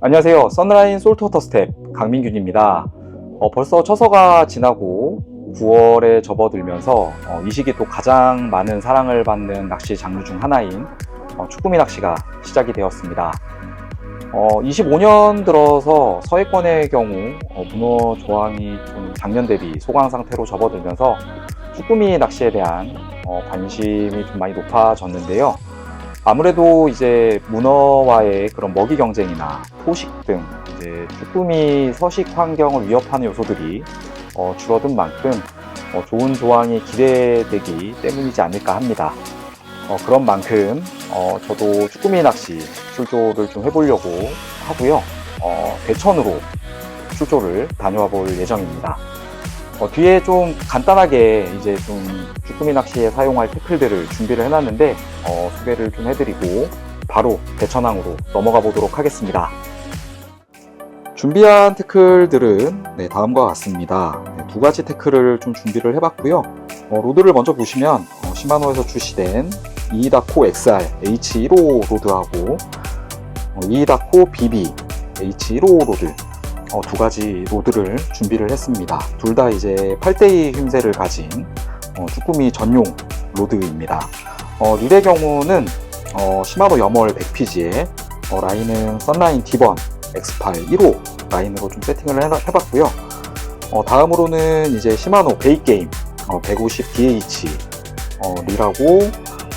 안녕하세요. 선라인 솔트워터 스텝 강민균입니다. 어, 벌써 처서가 지나고 9월에 접어들면서 어, 이 시기 또 가장 많은 사랑을 받는 낚시 장르 중 하나인 어, 쭈꾸미 낚시가 시작이 되었습니다. 어, 25년 들어서 서해권의 경우 어, 문어 조항이 좀 작년 대비 소강 상태로 접어들면서 쭈꾸미 낚시에 대한 어, 관심이 좀 많이 높아졌는데요. 아무래도 이제 문어와의 그런 먹이 경쟁이나 포식 등 이제 쭈꾸미 서식 환경을 위협하는 요소들이 어, 줄어든 만큼 어, 좋은 조항이 기대되기 때문이지 않을까 합니다. 어, 그런 만큼 어, 저도 쭈꾸미 낚시 출조를 좀 해보려고 하고요. 어, 대천으로 출조를 다녀와 볼 예정입니다. 어, 뒤에 좀 간단하게 이제 좀 쭈꾸미 낚시에 사용할 태클들을 준비를 해놨는데 어, 소개를 좀 해드리고 바로 대천항으로 넘어가 보도록 하겠습니다. 준비한 태클들은 네, 다음과 같습니다. 네, 두 가지 태클을 좀 준비를 해봤고요. 어, 로드를 먼저 보시면 어, 시마노에서 출시된 이다코 XR H15 로드하고 어, 이다코 BB H15 로드 어, 두 가지 로드를 준비를 했습니다. 둘 다 이제 8대2 힘새를 가진 어, 쭈꾸미 전용 로드입니다. 어, 릴의 경우는 어, 시마노 염월 100PG에 어, 라인은 썬라인 D1 X8 1호 라인으로 좀 세팅을 해, 해봤고요. 어, 다음으로는 이제 시마노 베이게임 어, 150DH 어, 릴하고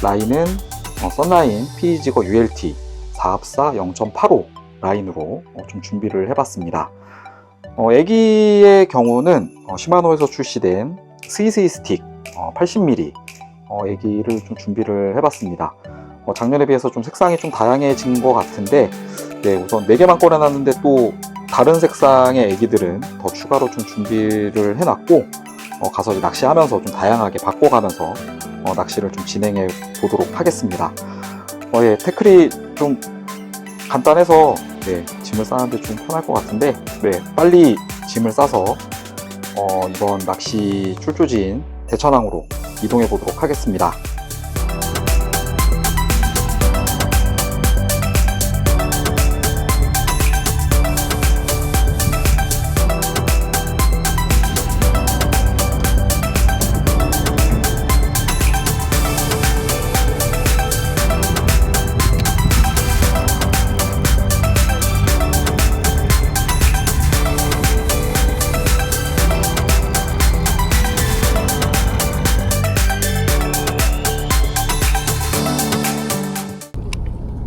라인은 어, 썬라인 PEG거 ULT 4합사 0.85 라인으로 어, 좀 준비를 해봤습니다. 어, 애기의 경우는 어, 시마노에서 출시된 스이스이 스틱 어, 80mm 어, 애기를 좀 준비를 해봤습니다. 어, 작년에 비해서 좀 색상이 좀 다양해진 것 같은데 네, 우선 4개만 꺼내놨는데 또 다른 색상의 애기들은 더 추가로 좀 준비를 해놨고 어, 가서 낚시하면서 좀 다양하게 바꿔가면서 어, 낚시를 좀 진행해 보도록 하겠습니다. 어, 예, 태클이 좀 간단해서 네, 짐을 싸는데 좀 편할 것 같은데 네, 빨리 짐을 싸서 어, 이번 낚시 출조지인 대천항으로 이동해 보도록 하겠습니다.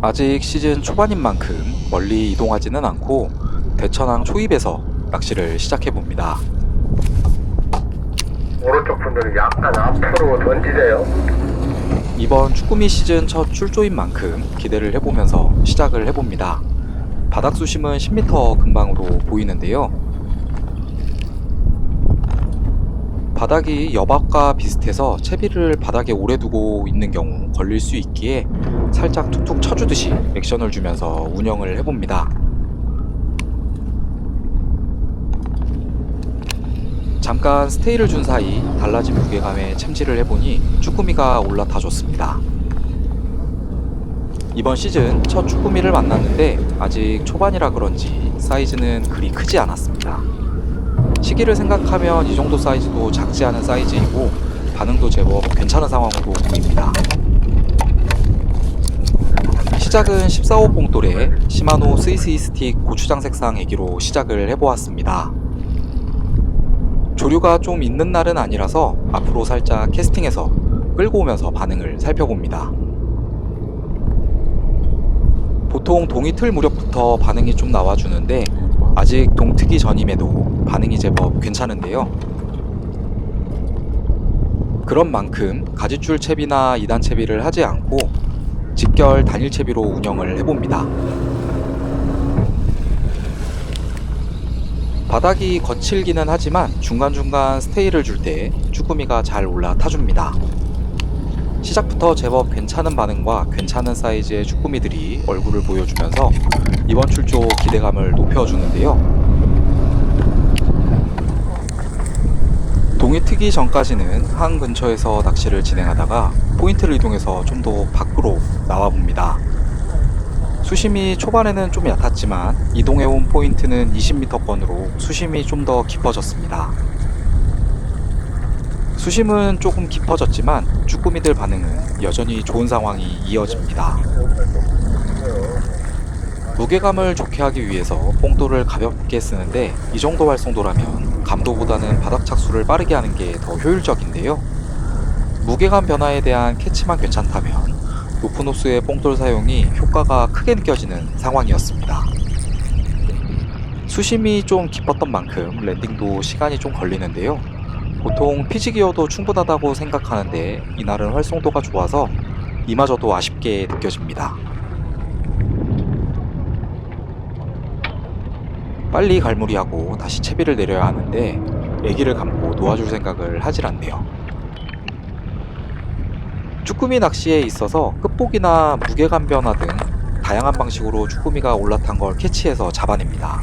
아직 시즌 초반인 만큼 멀리 이동하지는 않고 대천항 초입에서 낚시를 시작해 봅니다. 오른쪽 분들은 약간 앞으로 던지세요. 이번 쭈꾸미 시즌 첫 출조인 만큼 기대를 해보면서 시작을 해봅니다. 바닥 수심은 10m 근방으로 보이는데요. 바닥이 여박과 비슷해서 채비를 바닥에 오래 두고 있는 경우 걸릴 수 있기에 살짝 툭툭 쳐주듯이 액션을 주면서 운영을 해봅니다. 잠깐 스테이를 준 사이 달라진 무게감에 챔질을 해보니 쭈꾸미가 올라타 줬습니다. 이번 시즌 첫 쭈꾸미를 만났는데 아직 초반이라 그런지 사이즈는 그리 크지 않았습니다. 시기를 생각하면 이 정도 사이즈도 작지 않은 사이즈이고 반응도 제법 괜찮은 상황으로 보입니다. 시작은 14호 봉돌에 시마노 스위스이 스틱 고추장 색상 애기로 시작을 해보았습니다. 조류가 좀 있는 날은 아니라서 앞으로 살짝 캐스팅해서 끌고 오면서 반응을 살펴봅니다. 보통 동이 틀 무렵부터 반응이 좀 나와주는데 아직 동트기 전임에도 반응이 제법 괜찮은데요. 그런 만큼 가지줄 채비나 2단 채비를 하지 않고 직결 단일 채비로 운영을 해봅니다. 바닥이 거칠기는 하지만 중간중간 스테이를 줄 때 쭈꾸미가 잘 올라타줍니다. 시작부터 제법 괜찮은 반응과 괜찮은 사이즈의 쭈꾸미들이 얼굴을 보여주면서 이번 출조 기대감을 높여주는데요. 동이 트기 전까지는 항 근처에서 낚시를 진행하다가 포인트를 이동해서 좀 더 밖으로 나와 봅니다. 수심이 초반에는 좀 얕았지만 이동해온 포인트는 20m권으로 수심이 좀 더 깊어졌습니다. 수심은 조금 깊어졌지만 쭈꾸미들 반응은 여전히 좋은 상황이 이어집니다. 무게감을 좋게 하기 위해서 뽕돌을 가볍게 쓰는데 이 정도 활성도라면 감도보다는 바닥 착수를 빠르게 하는 게 더 효율적인데요. 무게감 변화에 대한 캐치만 괜찮다면 높은 호수의 뽕돌 사용이 효과가 크게 느껴지는 상황이었습니다. 수심이 좀 깊었던 만큼 랜딩도 시간이 좀 걸리는데요. 보통 피지기어도 충분하다고 생각하는데 이날은 활성도가 좋아서 이마저도 아쉽게 느껴집니다. 빨리 갈무리하고 다시 채비를 내려야 하는데 애기를 감고 도와줄 생각을 하질 않네요. 쭈꾸미 낚시에 있어서 끝복이나 무게감 변화 등 다양한 방식으로 쭈꾸미가 올라탄 걸 캐치해서 잡아냅니다.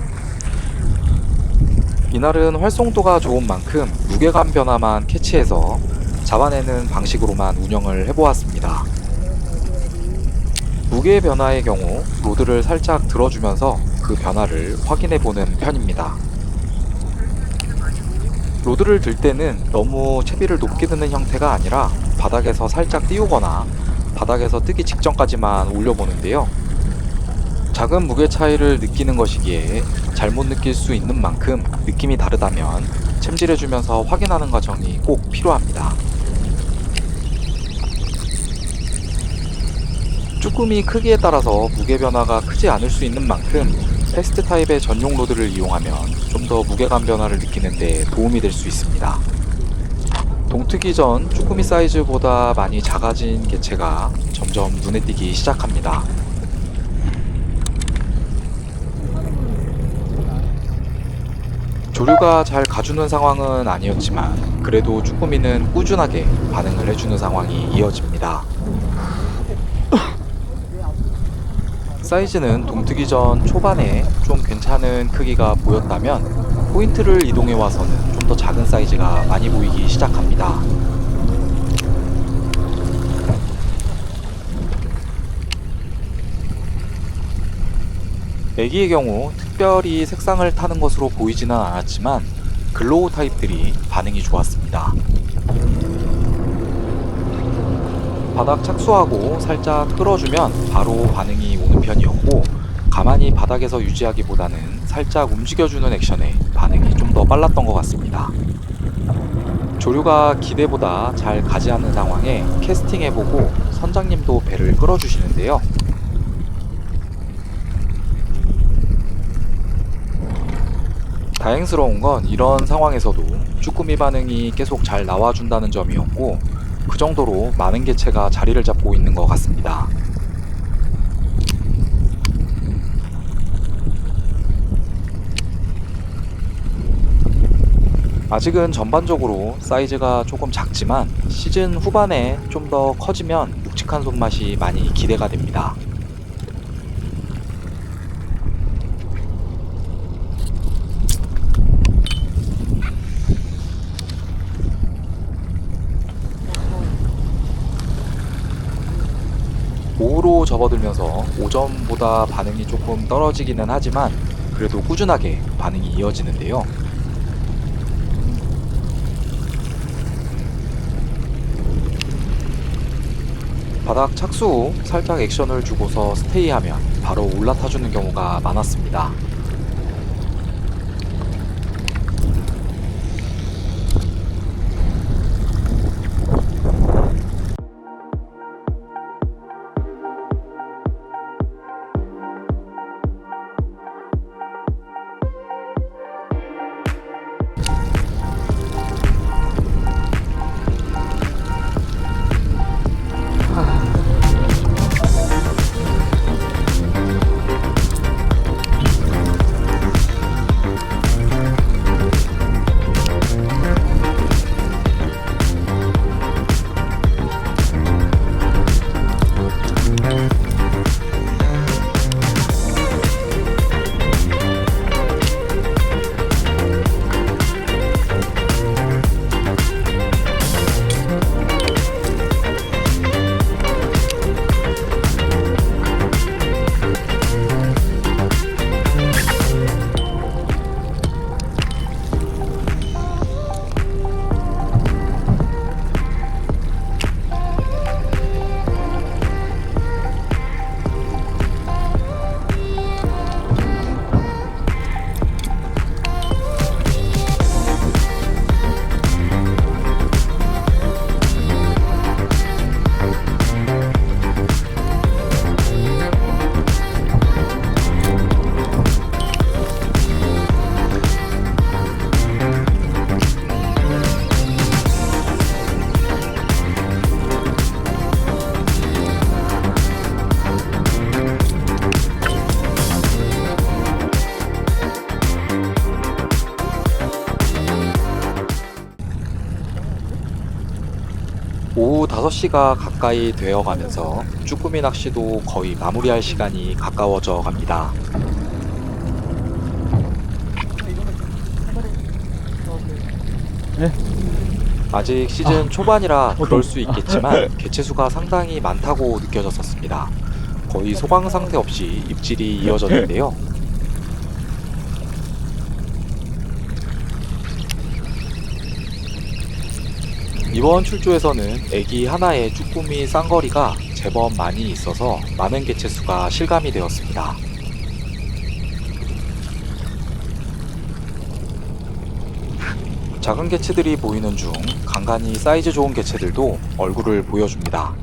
이날은 활성도가 좋은 만큼 무게감 변화만 캐치해서 잡아내는 방식으로만 운영을 해보았습니다. 무게 변화의 경우 로드를 살짝 들어주면서 그 변화를 확인해 보는 편입니다. 로드를 들 때는 너무 채비를 높게 드는 형태가 아니라 바닥에서 살짝 띄우거나 바닥에서 뜨기 직전까지만 올려보는데요. 작은 무게 차이를 느끼는 것이기에 잘못 느낄 수 있는 만큼 느낌이 다르다면 챔질해주면서 확인하는 과정이 꼭 필요합니다. 쭈꾸미 크기에 따라서 무게 변화가 크지 않을 수 있는 만큼 패스트 타입의 전용 로드를 이용하면 좀 더 무게감 변화를 느끼는 데 도움이 될 수 있습니다. 동트기 전 쭈꾸미 사이즈보다 많이 작아진 개체가 점점 눈에 띄기 시작합니다. 조류가 잘 가주는 상황은 아니었지만 그래도 쭈꾸미는 꾸준하게 반응을 해주는 상황이 이어집니다. 사이즈는 동트기 전 초반에 좀 괜찮은 크기가 보였다면 포인트를 이동해 와서는 좀 더 작은 사이즈가 많이 보이기 시작합니다. 애기의 경우 특별히 색상을 타는 것으로 보이지는 않았지만 글로우 타입들이 반응이 좋았습니다. 바닥 착수하고 살짝 끌어주면 바로 반응이 오는 편이었고 가만히 바닥에서 유지하기보다는 살짝 움직여주는 액션에 반응이 좀 더 빨랐던 것 같습니다. 조류가 기대보다 잘 가지 않는 상황에 캐스팅해보고 선장님도 배를 끌어주시는데요. 다행스러운 건 이런 상황에서도 쭈꾸미 반응이 계속 잘 나와준다는 점이었고 그 정도로 많은 개체가 자리를 잡고 있는 것 같습니다. 아직은 전반적으로 사이즈가 조금 작지만 시즌 후반에 좀 더 커지면 묵직한 손맛이 많이 기대가 됩니다. 오후로 접어들면서 오전보다 반응이 조금 떨어지기는 하지만 그래도 꾸준하게 반응이 이어지는데요. 바닥 착수 후 살짝 액션을 주고서 스테이하면 바로 올라타주는 경우가 많았습니다. 5시가 가까이 되어 가면서 쭈꾸미 낚시도 거의 마무리할 시간이 가까워져 갑니다. 아직 시즌 초반이라 그럴 수 있겠지만 개체수가 상당히 많다고 느껴졌었습니다. 거의 소강 상태 없이 입질이 이어졌는데요. 이번 출조에서는 애기 하나의 쭈꾸미 쌍거리가 제법 많이 있어서 많은 개체수가 실감이 되었습니다. 작은 개체들이 보이는 중 간간히 사이즈 좋은 개체들도 얼굴을 보여줍니다.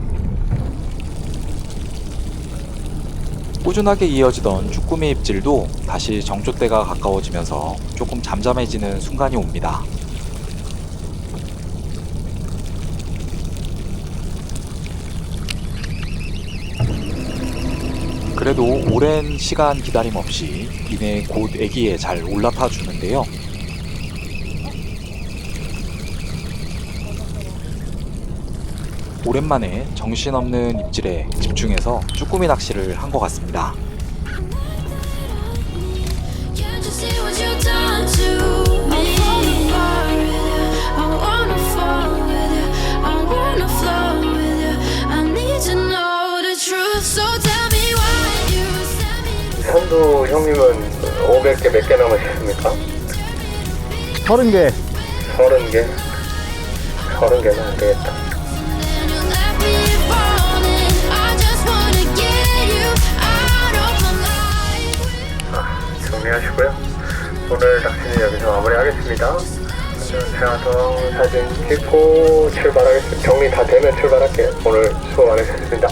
꾸준하게 이어지던 쭈꾸미 입질도 다시 정조 때가 가까워지면서 조금 잠잠해지는 순간이 옵니다. 그래도 오랜 시간 기다림 없이 이내 곧 애기에 잘 올라타 주는데요. 오랜만에 정신없는 입질에 집중해서 쭈꾸미 낚시를 한 것 같습니다. 선두 형님은 500개 몇 개 남으셨습니까? 서른 개 30개? 30개는 안 되겠다. life. 정리하시고요. 오늘 낚시는 여기서 마무리하겠습니다. 제가 더 사진 찍고 출발하겠습니다. 정리 다 되면 출발할게요. 오늘 수고 많으셨습니다.